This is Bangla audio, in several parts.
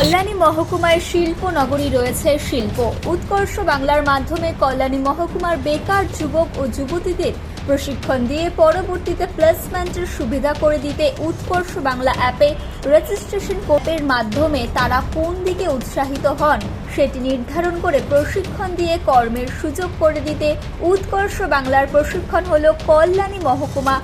কল্যাণী মহকুমায় শিল্প নগরী রয়েছে শিল্প। উৎকর্ষ বাংলার মাধ্যমে কল্যাণী মহকুমার বেকার যুবক ও যুবতীদের প্রশিক্ষণ দিয়ে পরবর্তীতে প্লেসমেন্টের সুবিধা করে দিতে উৎকর্ষ বাংলা অ্যাপে রেজিস্ট্রেশন কোপের মাধ্যমে তারা কোন দিকে উৎসাহিত হন, সেটি নির্ধারণ করে প্রশিক্ষণ দিয়ে কর্মের সুযোগ করে দিতে উৎকর্ষ বাংলার প্রশিক্ষণ হল কল্যাণী মহকুমা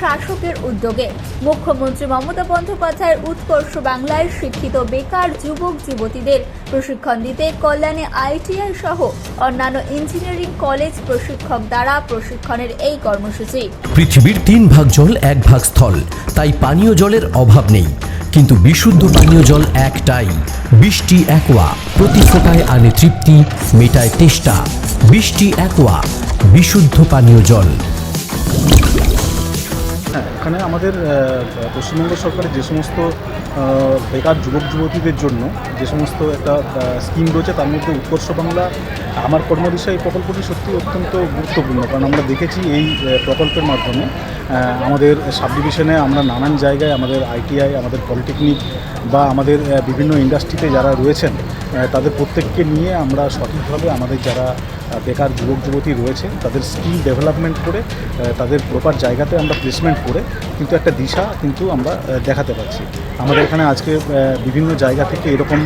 শাসকের উদ্যোগে। মুখ্যমন্ত্রী মমতা বন্দ্যোপাধ্যায়ের উৎকর্ষ বাংলায় শিক্ষিত বেকার যুবক, যুবতীদের প্রশিক্ষণ দিতে কল্যাণী আইটিআই সহ অন্যান্য ইঞ্জিনিয়ারিং কলেজ প্রশিক্ষক দ্বারা প্রশিক্ষণের এই কর্মসূচি। পৃথিবীর তিন ভাগ জল এক ভাগ স্থল, তাই পানীয় জলের অভাব নেই। কিন্তু বিশুদ্ধ পানীয় জল একটাই। বৃষ্টি অ্যাকোয়া প্রতি ফোটায় আনে তৃপ্তি, মেটায় তেষ্টা। বৃষ্টি অ্যাকোয়া বিশুদ্ধ পানীয় জল। এখানে আমাদের পশ্চিমবঙ্গ সরকারের যে সমস্ত বেকার যুবক যুবতীদের জন্য যে সমস্ত একটা স্কিম রয়েছে, তার মধ্যে উৎকর্ষ বাংলা, আমার কর্মদিশা এই প্রকল্পটি সত্যি অত্যন্ত গুরুত্বপূর্ণ। কারণ আমরা দেখেছি এই প্রকল্পের মাধ্যমে আমাদের সাব ডিভিশনে আমরা নানান জায়গায় আমাদের আইটিআই, আমাদের পলিটেকনিক বা আমাদের বিভিন্ন ইন্ডাস্ট্রিতে যারা রয়েছেন তাদের প্রত্যেককে নিয়ে আমরা সঠিকভাবে আমাদের যারা বেকার যুবক, যুবতী রয়েছে, তাদের স্কিল ডেভেলপমেন্ট করে তাদের প্রপার জায়গাতে আমরা প্লেসমেন্ট করে কিন্তু একটা দিশা কিন্তু আমরা দেখাতে পারছি। আমাদের এখানে আজকে বিভিন্ন জায়গা থেকে এরকম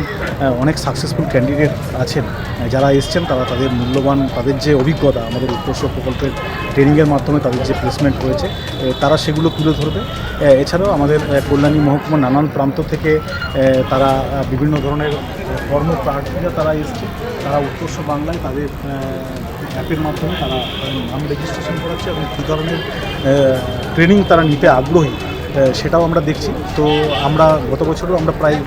অনেক সাকসেসফুল ক্যান্ডিডেট আছেন। যারা এসছেন তারা তাদের মূল্যবান, তাদের যে অভিজ্ঞতা আমাদের উৎকর্ষ প্রকল্পের ট্রেনিংয়ের মাধ্যমে তাদের যে প্লেসমেন্ট হয়েছে তারা সেগুলো তুলে ধরবে। এছাড়াও আমাদের কল্যাণী মহকুমার নানান প্রান্ত থেকে তারা বিভিন্ন ধরনের কর্মপ্রার্থীরা তারা এসছে। তারা উৎকর্ষ বাংলায় তাদের অ্যাপের মাধ্যমে তারা নাম রেজিস্ট্রেশন করাচ্ছে এবং কী ধরনের ট্রেনিং তারা নিতে আগ্রহী সেটাও আমরা দেখছি। তো আমরা গত বছরও আমরা প্রায়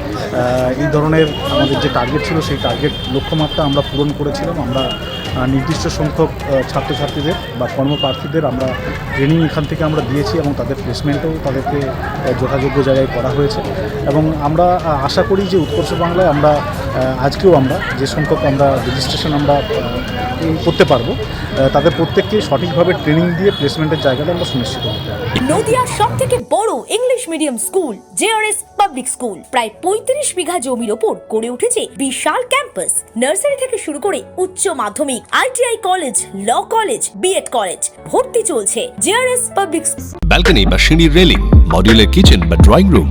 এই ধরনের আমাদের যে টার্গেট ছিল, সেই টার্গেট লক্ষ্যমাত্রা আমরা পূরণ করেছিলাম। আমরা নির্দিষ্ট সংখ্যক ছাত্রছাত্রীদের বা কর্মপ্রার্থীদের আমরা ট্রেনিং এখান থেকে আমরা দিয়েছি এবং তাদের প্লেসমেন্টও তাদেরকে যথাযোগ্য জায়গায় করা হয়েছে। এবং আমরা আশা করি যে উৎকর্ষ বাংলায় আমরা আজকেও আমরা যে সংখ্যক আমরা রেজিস্ট্রেশন আমরা করতে পারব তাদের প্রত্যেককে সঠিকভাবে ট্রেনিং দিয়ে প্লেসমেন্টের জায়গাটা আমরা সুনিশ্চিত করতে পারব। নদিয়ার সব থেকে বড় English medium school JRS public school প্রায় পঁয়ত্রিশ বিঘা জমির ওপর গড়ে উঠেছে বিশাল ক্যাম্পাস নার্সারি থেকে শুরু করে উচ্চ মাধ্যমিক ITI college law college B Ed college ভর্তি চলছে জেআরএস পাবলিক ব্যালকনি বা সিঁড়ির রেলিং মডিউলার কিচেন বা ড্রয়িং রুম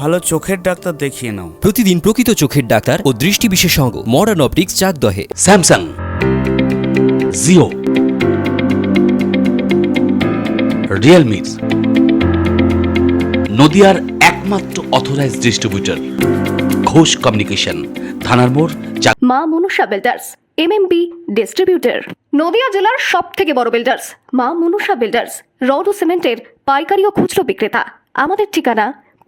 ভালো চোখের ডাক্তার দেখিয়ে নাও। প্রতিদিন প্রকৃত চোখের ডাক্তার ও দৃষ্টি বিশেষজ্ঞ মডার্ন অপটিক্স চাকদহে স্যামসাং। জিও রিয়েলমি নদিয়ার একমাত্র অথরাইজ ডিস্ট্রিবিউটর ঘোষ কমিউনিকেশন থানার মোড় Ma Manusha builders MMB distributor Nadia জেলার সব থেকে বড় বিল্ডার্স মা মনুষা বিল্ডার্স রড ও সিমেন্টের পাইকারি ও খুচরো বিক্রেতা। আমাদের ঠিকানা